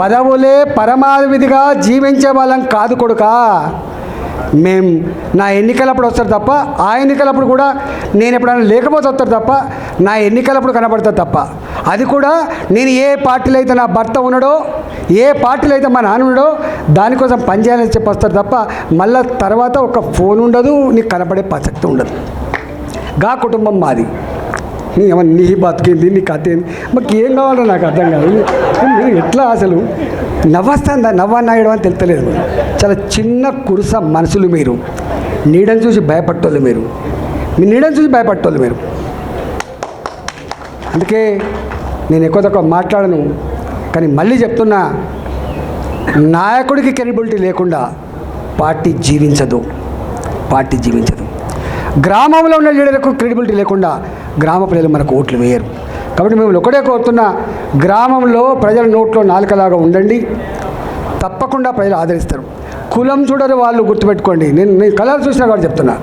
పదవులే పరమావిధిగా జీవించే వాళ్ళం కాదు కొడుకా. మేం నా ఎన్నికలప్పుడు వస్తారు తప్ప ఆ ఎన్నికలప్పుడు కూడా నేను ఎప్పుడైనా లేకపోతే వస్తారు తప్ప నా ఎన్నికలప్పుడు కనబడతా తప్ప. అది కూడా నేను ఏ పార్టీలో అయితే నా భర్త ఉన్నాడో ఏ పార్టీలో అయితే మా నాన్న ఉన్నాడో దానికోసం పనిచేయాలని చెప్పి వస్తారు తప్ప మళ్ళీ తర్వాత ఒక ఫోన్ ఉండదు నీకు కనపడే ప్రసక్తి ఉండదు. గా కుటుంబం మాది. నీ బతికింది నీ కథ ఏంది? మాకు ఏం కావాలో నాకు అర్థం కాదు. మీరు ఎట్లా అసలు నవ్వస్తుందా? నవ్వన్నాయడం అని తెలుతలేదు. చాలా చిన్న కురుస మనసులు మీరు. నీడని చూసి భయపట్టోళ్ళు మీరు. మీ నీడని చూసి భయపట్టోళ్ళు మీరు. అందుకే నేను ఎక్కువ తక్కువ మాట్లాడను కానీ మళ్ళీ చెప్తున్నా నాయకుడికి కెరబిలిటీ లేకుండా పార్టీ జీవించదు. పార్టీ జీవించదు. గ్రామంలో ఉన్న లీడర్లకు క్రెడిబిలిటీ లేకుండా గ్రామ ప్రజలు మనకు ఓట్లు వేయరు. కాబట్టి మేము ఒకటే కోరుతున్నా గ్రామంలో ప్రజల నోట్లో నాలుకలాగా ఉండండి. తప్పకుండా ప్రజలు ఆదరిస్తారు. కులం చూడని వాళ్ళు గుర్తుపెట్టుకోండి. నేను నేను కలర్ చూసినా కాబట్టి చెప్తున్నా.